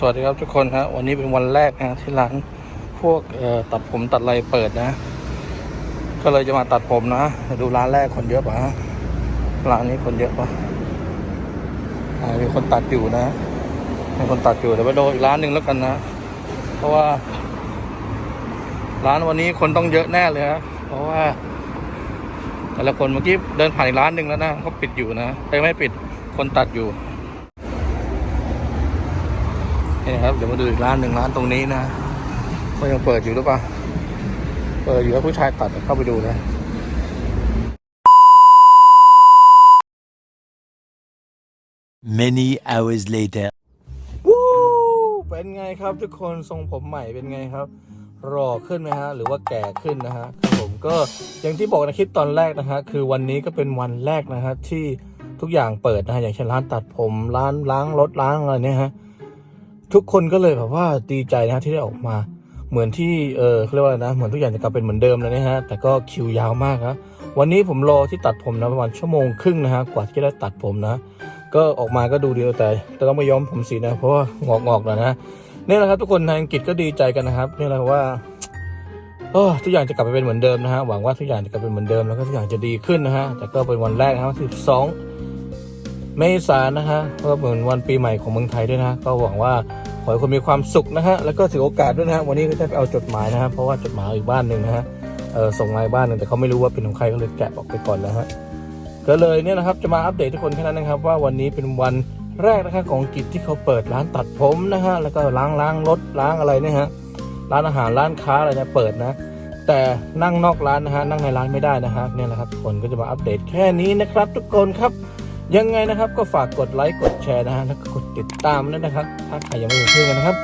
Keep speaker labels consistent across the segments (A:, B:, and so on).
A: สวัสดีครับทุกคนฮะวันนี้เป็นวันแรกนะที่ร้านพวกตัดผมตัดไรเปิดนะ ก็เลยจะมาตัดผมนะดูร้านแรกคนเยอะปะร้านนี้คนเยอะปะมีคนตัดอยู่นะมีคนตัดอยู่เดี๋ยวไปดูอีกร้านหนึ่งแล้วกันนะ เพราะว่า ร้านวันนี้คนต้องเยอะแน่เลยฮะเพราะว่า แต่ละคนเมื่อกี้เดินผ่านอีกร้านหนึ่งแล้วนะเขาปิดอยู่นะแต่ไม่ปิดคนตัดอยู่ นี่นะครับเดี๋ยวมาดูอีกร้านหนึ่งร้านตรงนี้นะว่ายังเปิดอยู่หรือเปล่าเปิดอยู่แล้วผู้ชายตัดเข้าไปดูนะ
B: Many hours later.
A: วู้เป็นไงครับทุกคนทรงผมใหม่เป็นไงครับรอขึ้นไหมฮะ หรือว่าแก่ขึ้นนะฮะครับผมก็อย่างที่บอกในคลิปตอนแรกนะฮะ คือวันนี้ก็เป็นวันแรกนะฮะที่ทุกอย่างเปิดนะฮะ อย่างเช่นร้านตัดผม ร้านล้างรถล้างอะไรเนี่ยฮะ ทุกคนก็เลยแบบว่าดีใจนะฮะที่ได้ออกมา เหมือนที่เออเขาเรียกว่าอะไรนะ เหมือนทุกอย่างจะกลับเป็นเหมือนเดิมเลยนะฮะ แต่ก็คิวยาวมากครับวันนี้ผมรอที่ตัดผมนะประมาณชั่วโมงครึ่งนะฮะ กว่าที่จะได้ตัดผมนะ ก็ออกมาก็ดูดีแต่แต่ต้องไม่ย้อมผมสีนะ เพราะว่างอกงอกๆหน่อยนะนี่แหละครับทุกคนทางอังกฤษก็ดีใจกันนะครับนี่แหละว่าโอ้ทุกอย่างจะกลับไปเป็นเหมือนเดิมนะฮะ หวังว่าทุกอย่างจะกลับเป็นเหมือนเดิมแล้วก็ทุกอย่างจะดีขึ้นนะฮะ แต่ก็เป็นวันแรกนะครับ12 เมษานนะฮะก็เหมือนวันปีใหม่ของเมืองไทยด้วยนะก็หวังว่าขอให้คนมีความสุขนะฮะแล้วก็ถือโอกาสด้วยนะฮะวันนี้ก็ได้ไปเอาจดหมายนะฮะเพราะว่าจดหมายอีกบ้านหนึ่งนะฮะเออส่งมาอีกบ้านหนึ่งแต่เขาไม่รู้ว่าเป็นของใครก็เลยแกะออกไปก่อนแล้วฮะก็เลยเนี่ยนะครับจะมาอัปเดตทุกคนแค่นั้นนะครับว่าวันนี้เป็นวันแรกนะครับของกิจที่เขาเปิดร้านตัดผมนะฮะแล้วก็ล้างล้างรถล้างอะไรเนี่ยฮะร้านอาหารร้านค้าอะไรเนี่ยเปิดนะ แต่นั่งนอกร้านนะฮะนั่งในร้านไม่ได้นะฮะเนี่ยแหละครับคนก็จะมาอัปเดตแค่นี้นะครับ ทุกคนครับ ยังไงนะครับก็ฝากกดไลค์กดแชร์นะฮะแล้วก็กดติดตามด้วยนะครับถ้าใครยังไม่เป็นเพื่อนกันนะครับ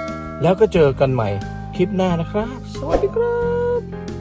A: แล้วก็เจอกันใหม่คลิปหน้านะครับ สวัสดีครับ